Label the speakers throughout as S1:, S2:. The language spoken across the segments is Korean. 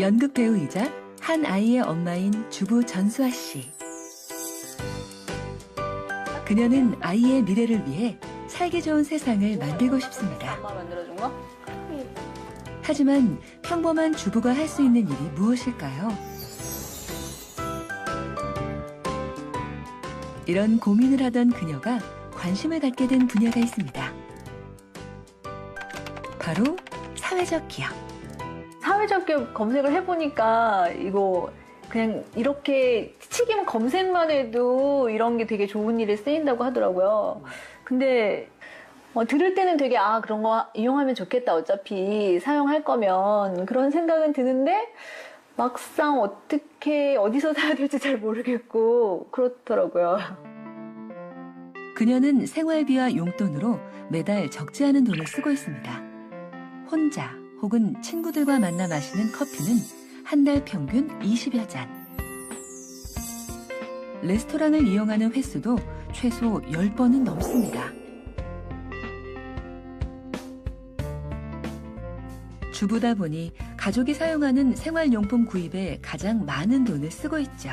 S1: 연극 배우이자 한 아이의 엄마인 주부 전수아 씨. 그녀는 아이의 미래를 위해 살기 좋은 세상을 만들고 싶습니다.
S2: 엄마 만들어준 거?
S1: 하지만 평범한 주부가 할 수 있는 일이 무엇일까요? 이런 고민을 하던 그녀가 관심을 갖게 된 분야가 있습니다. 바로 사회적 기업.
S2: 사회적 검색을 해보니까 이거 그냥 이렇게 치기만 검색만 해도 이런 게 되게 좋은 일에 쓰인다고 하더라고요. 근데 어, 들을 때는 되게 아 그런 거 이용하면 좋겠다 어차피 사용할 거면 그런 생각은 드는데 막상 어떻게 어디서 사야 될지 잘 모르겠고 그렇더라고요.
S1: 그녀는 생활비와 용돈으로 매달 적지 않은 돈을 쓰고 있습니다. 혼자 혹은 친구들과 만나 마시는 커피는 한 달 평균 20여 잔. 레스토랑을 이용하는 횟수도 최소 10번은 넘습니다. 주부다 보니 가족이 사용하는 생활용품 구입에 가장 많은 돈을 쓰고 있죠.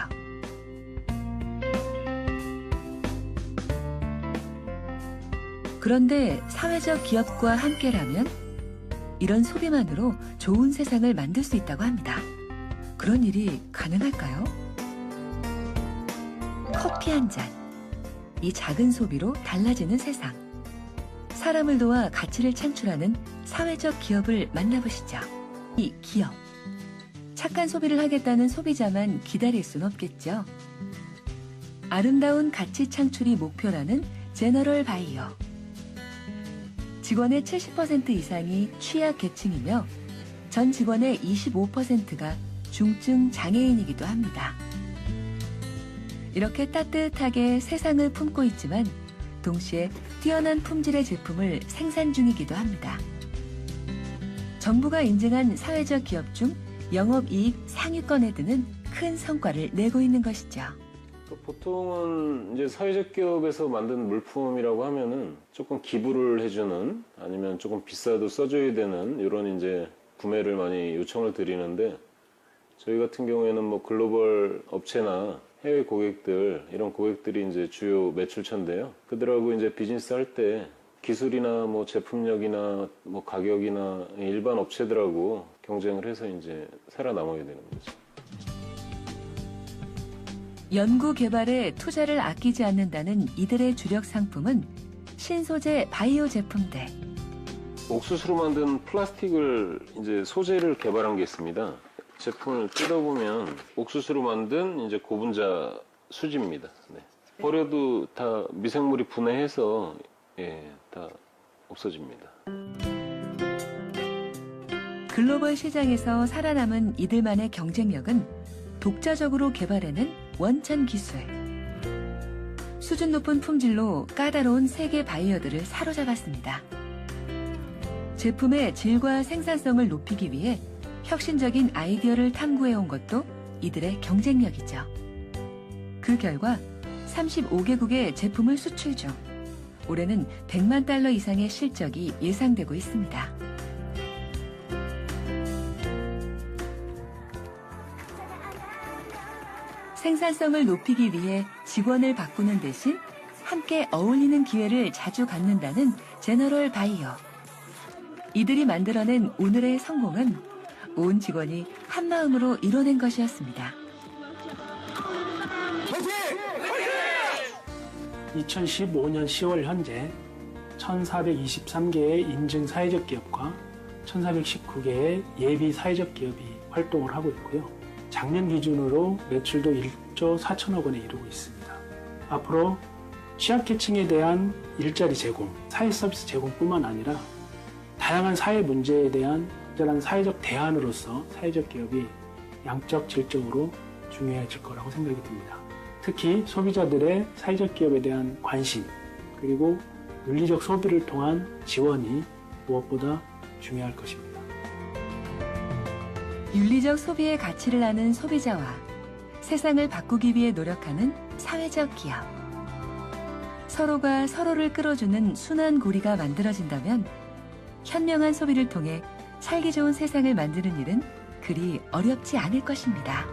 S1: 그런데 사회적 기업과 함께라면 이런 소비만으로 좋은 세상을 만들 수 있다고 합니다. 그런 일이 가능할까요? 커피 한 잔. 이 작은 소비로 달라지는 세상. 사람을 도와 가치를 창출하는 사회적 기업을 만나보시죠. 이 기업. 착한 소비를 하겠다는 소비자만 기다릴 순 없겠죠. 아름다운 가치 창출이 목표라는 제너럴 바이어. 직원의 70% 이상이 취약 계층이며 전 직원의 25%가 중증 장애인이기도 합니다. 이렇게 따뜻하게 세상을 품고 있지만 동시에 뛰어난 품질의 제품을 생산 중이기도 합니다. 정부가 인증한 사회적 기업 중 영업이익 상위권에 드는 큰 성과를 내고 있는 것이죠.
S3: 또 보통은 이제 사회적 기업에서 만든 물품이라고 하면은 조금 기부를 해주는 아니면 조금 비싸도 써줘야 되는 이런 이제 구매를 많이 요청을 드리는데 저희 같은 경우에는 뭐 글로벌 업체나 해외 고객들 이런 고객들이 이제 주요 매출처인데요. 그들하고 이제 비즈니스 할 때 기술이나 뭐 제품력이나 뭐 가격이나 일반 업체들하고 경쟁을 해서 이제 살아남아야 되는 거죠.
S1: 연구 개발에 투자를 아끼지 않는다는 이들의 주력 상품은 신소재 바이오 제품들.
S3: 옥수수로 만든 플라스틱을 이제 소재를 개발한 게 있습니다. 제품을 뜯어보면 옥수수로 만든 이제 고분자 수지입니다. 네. 버려도 다 미생물이 분해해서 예, 다 없어집니다.
S1: 글로벌 시장에서 살아남은 이들만의 경쟁력은 독자적으로 개발해낸 원천 기술. 수준 높은 품질로 까다로운 세계 바이어들을 사로잡았습니다. 제품의 질과 생산성을 높이기 위해 혁신적인 아이디어를 탐구해온 것도 이들의 경쟁력이죠. 그 결과 35개국의 제품을 수출 중 올해는 100만 달러 이상의 실적이 예상되고 있습니다. 생산성을 높이기 위해 직원을 바꾸는 대신 함께 어울리는 기회를 자주 갖는다는 제너럴 바이어. 이들이 만들어낸 오늘의 성공은 온 직원이 한마음으로 이뤄낸 것이었습니다.
S4: 2015년 10월 현재 1,423개의 인증 사회적 기업과 1,419개의 예비 사회적 기업이 활동을 하고 있고요. 작년 기준으로 매출도 1조 4천억 원에 이르고 있습니다. 앞으로 취약계층에 대한 일자리 제공, 사회 서비스 제공뿐만 아니라 다양한 사회 문제에 대한 적절한 사회적 대안으로서 사회적 기업이 양적, 질적으로 중요해질 거라고 생각이 듭니다. 특히 소비자들의 사회적 기업에 대한 관심, 그리고 윤리적 소비를 통한 지원이 무엇보다 중요할 것입니다.
S1: 윤리적 소비의 가치를 아는 소비자와 세상을 바꾸기 위해 노력하는 사회적 기업. 서로가 서로를 끌어주는 순환 고리가 만들어진다면 현명한 소비를 통해 살기 좋은 세상을 만드는 일은 그리 어렵지 않을 것입니다.